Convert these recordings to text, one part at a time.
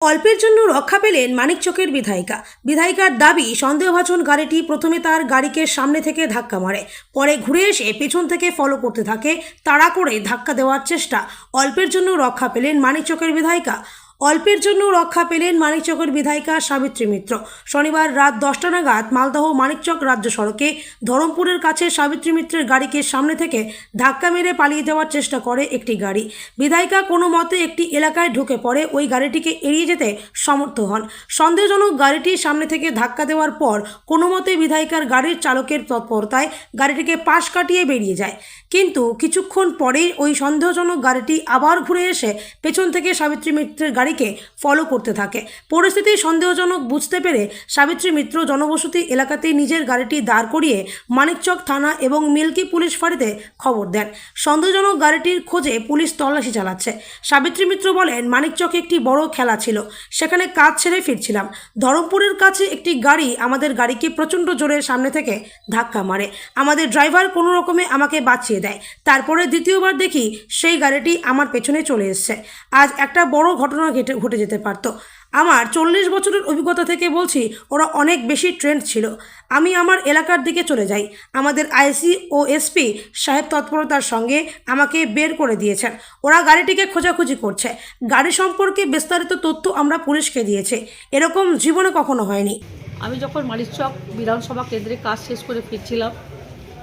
অল্পের জন্য রক্ষা পেলেন মানিকচকের বিধায়িকা। বিধায়িকার দাবি, সন্দেহভাজন গাড়িটি প্রথমে তার গাড়িকে সামনে থেকে ধাক্কা মারে, পরে ঘুরে এসে পেছন থেকে ফলো করতে থাকে, তাড়া করে ধাক্কা দেওয়ার চেষ্টা। অল্পের জন্য রক্ষা পেলেন মানিকচকের বিধায়িকা। অল্পের জন্য রক্ষা পেলেন মানিকচকের বিধায়িকা সাবিত্রী মিত্র। শনিবার রাত দশটা নাগাদ মালদহ মানিকচক রাজ্য সড়কে ধরমপুরের কাছে সাবিত্রী মিত্রের গাড়িকে সামনে থেকে ধাক্কা মেরে পালিয়ে যাওয়ার চেষ্টা করে একটি গাড়ি। বিধায়িকা কোনো মতে একটি এলাকায় ঢুকে পড়ে, ওই গাড়িটিকে এড়িয়ে যেতে সমর্থ হন। সন্দেহজনক গাড়িটি সামনে থেকে ধাক্কা দেওয়ার পর কোনো মতে বিধায়িকার গাড়ির চালকের তৎপরতায় গাড়িটিকে পাশ কাটিয়ে বেরিয়ে যায়। কিন্তু কিছুক্ষণ পরেই ওই সন্দেহজনক গাড়িটি আবার ঘুরে এসে পেছন থেকে সাবিত্রী মিত্রের গাড়িকে ফলো করতে থাকে। পরিস্থিতি সন্দেহজনক বুঝতে পেরে সাবিত্রী মিত্র জনবসতি এলাকাতেই নিজের গাড়িটি দাঁড় করিয়ে মানিকচক থানা এবং মিল্কি পুলিশ ফাঁড়িতে খবর দেন। সন্দেহজনক গাড়িটির খোঁজে পুলিশ তল্লাশি চালাচ্ছে। সাবিত্রী মিত্র বলেন, মানিকচকে একটি বড় খেলা ছিল, সেখানে কাজ ছেড়ে ফিরছিলাম। ধরমপুরের কাছে একটি গাড়ি আমাদের গাড়িকে প্রচণ্ড জোরে সামনে থেকে ধাক্কা মারে। আমাদের ড্রাইভার কোনো রকমে আমাকে বাঁচিয়ে দেয়। তারপরে দ্বিতীয়বার দেখি সেই গাড়িটি আমার পেছনে চলে এসছে। আজ একটা বড় ঘটনা ঘটে ঘটে যেতে পারতো। আমার চল্লিশ বছরের অভিজ্ঞতা থেকে বলছি, ওরা অনেক বেশি ট্রেন্ড ছিল। আমি আমার এলাকার দিকে চলে যাই। আমাদের আইসি ও এসপি সাহেব তৎপরতার সঙ্গে আমাকে বের করে দিয়েছেন। ওরা গাড়িটিকে খোঁজাখুঁজি করছে। গাড়ি সম্পর্কে বিস্তারিত তথ্য আমরা পুলিশকে দিয়েছে। এরকম জীবনে কখনো হয়নি। আমি যখন মালিকচক বিধানসভা কেন্দ্রে কাজ শেষ করে ফিরছিলাম,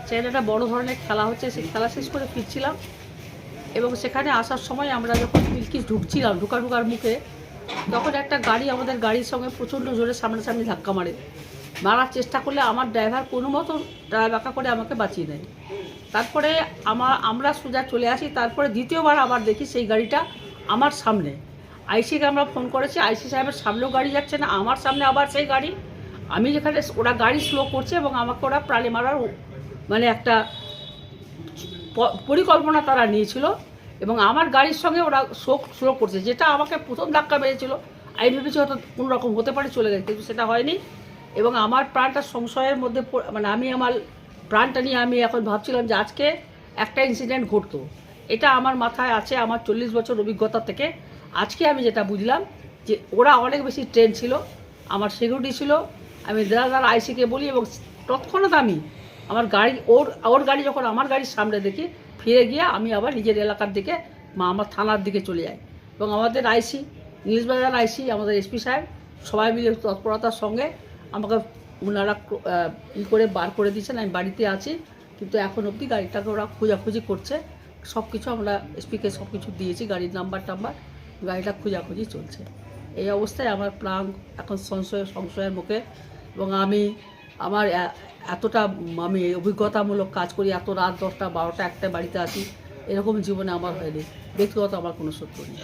সেখানে একটা বড় ধরনের খেলা হচ্ছে, সেই খেলা শেষ করে ফিরছিলাম। এবং সেখানে আসার সময় আমরা যখন মিল্কি ঢুকছিলাম ঢুকা ঢুকার মুখে, তখন একটা গাড়ি আমাদের গাড়ির সঙ্গে প্রচণ্ড জোরে সামনাসামনি ধাক্কা মারে। মারার চেষ্টা করলে আমার ড্রাইভার কোনো মতো বাঁকা করে আমাকে বাঁচিয়ে দেয়। তারপরে আমার আমরা সোজা চলে আসি, তারপরে দ্বিতীয়বার আবার দেখি সেই গাড়িটা আমার সামনে। আইসিকে আমরা ফোন করেছি, আইসি সাহেবের সামনেও গাড়ি যাচ্ছে না, আমার সামনে আবার সেই গাড়ি। আমি যেখানে, ওরা গাড়ি স্লো করছে এবং আমাকে ওরা প্রাণে মারার মানে একটা পরিকল্পনা তারা নিয়েছিল এবং আমার গাড়ির সঙ্গে ওরা শোক স্লো করছে। যেটা আমাকে প্রথম ধাক্কা মেরেছিল, আমি ভেবেছি হয়তো কোনো রকম হতে পারে, চলে গেছে, কিন্তু সেটা হয়নি। এবং আমার প্রাণটা সংশয়ের মধ্যে মানে আমি আমার প্রাণটা নিয়ে আমি এখন ভাবছিলাম যে আজকে একটা ইনসিডেন্ট ঘটতো। এটা আমার মাথায় আছে, আমার চল্লিশ বছর অভিজ্ঞতা থেকে। আজকে আমি যেটা বুঝলাম যে ওরা অনেক বেশি ট্রেন ছিল, আমার সিকিউরিটি ছিল, আমি দাদার আইসিকে বলি এবং তৎক্ষণাৎ আমি আমার গাড়ি, ওর ওর গাড়ি যখন আমার গাড়ির সামনে দেখি, ফিরে গিয়ে আমি আবার নিজের এলাকার দিকে, মা আমার থানার দিকে চলে যাই। এবং আমাদের আইসি নীলবাজার আইসি, আমাদের এসপি সাহেব, সবাই মিলে তৎপরতার সঙ্গে আমাকে ওনারা ই করে বার করে দিয়েছেন। আমি বাড়িতে আছি, কিন্তু এখন অবধি গাড়িটাকে ওরা খোঁজাখুঁজি করছে। সব কিছু আমরা এসপিকে সব কিছু দিয়েছি, গাড়ির নাম্বার টাম্বার, গাড়িটা খোঁজাখুঁজি চলছে। এই অবস্থায় আমার প্রাণ এখন সংশয়, সংশয়ের মুখে। এবং আমি আমার এতটা আমি অভিজ্ঞতামূলক কাজ করি, এত রাত দশটা, বারোটা একটা বাড়িতে আসি, এরকম জীবনে আমার হয়নি। ব্যক্তিগত আমার কোনো সত্য নেই।